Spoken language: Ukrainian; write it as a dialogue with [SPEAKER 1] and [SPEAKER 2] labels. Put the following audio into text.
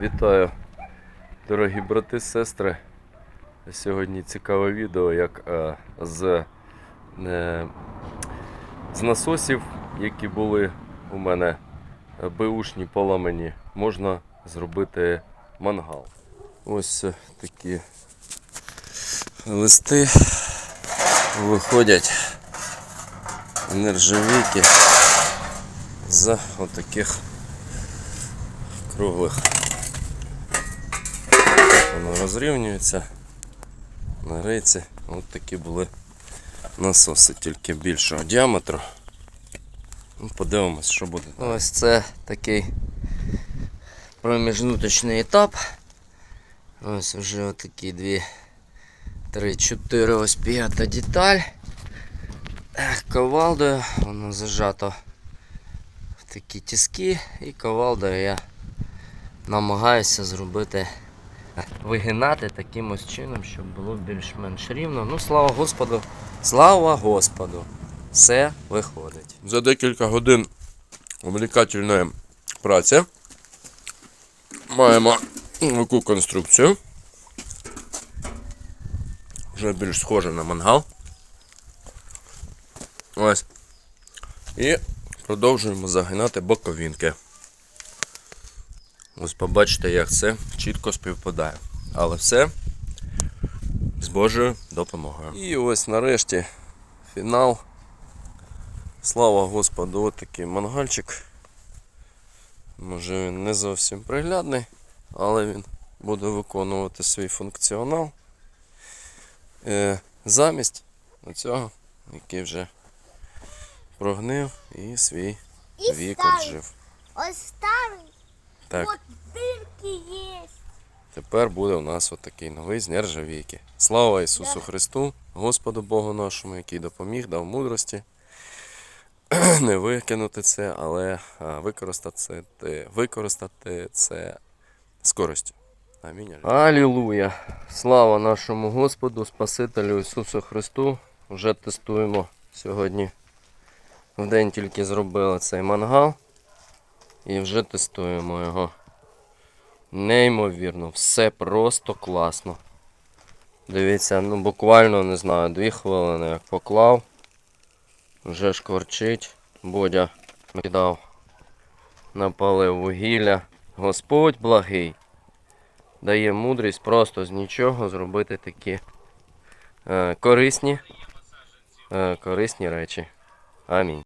[SPEAKER 1] Вітаю, дорогі брати, сестри. Сьогодні цікаве відео, як е, з, е, з насосів, які були у мене е, беушні поламані, можна зробити мангал. Ось е, такі листи виходять нержавійки з отаких круглих. Воно розрівнюється на рейці. Ось такі були насоси, тільки більшого діаметру. Ну, Подивимось, що буде.
[SPEAKER 2] Ось це такий проміжнуточний етап. Ось вже отакі дві, три, чотири, ось п'ята деталь. Ковалдою воно зажато в такі тіски і ковалдою я намагаюся зробити, вигинати таким ось чином, щоб було більш-менш рівно. Ну, слава Господу, слава Господу! Все виходить.
[SPEAKER 1] За декілька годин увлекательної праці маємо таку конструкцію. Вже більш схоже на мангал. Ось. І продовжуємо загинати боковинки. Ось побачите, як це чітко співпадає. Але все з Божою допомогою. І ось нарешті фінал. Слава Господу, от такий мангальчик. Може він не зовсім приглядний, але він буде виконувати свій функціонал. Е, замість цього, який вже прогнив і свій
[SPEAKER 3] І
[SPEAKER 1] вік
[SPEAKER 3] старий.
[SPEAKER 1] Так,
[SPEAKER 3] От дирки є.
[SPEAKER 1] тепер буде у нас отакий новий з нержавійки. Слава Ісусу Христу, Господу Богу нашому, який допоміг, дав мудрості. Не викинути це, але використати це, використати це з користю. Амінь.
[SPEAKER 2] Алілуя! Слава нашому Господу, Спасителю Ісусу Христу. Вже тестуємо сьогодні. В день тільки зробили цей мангал. І вже тестуємо його. Неймовірно, все просто класно. Дивіться, ну буквально не знаю, дві хвилини як поклав. Вже шкварчить. Бодя накидав, напалив вугілля. Господь благий дає мудрість просто з нічого зробити такі е, корисні, е, корисні речі. Амінь.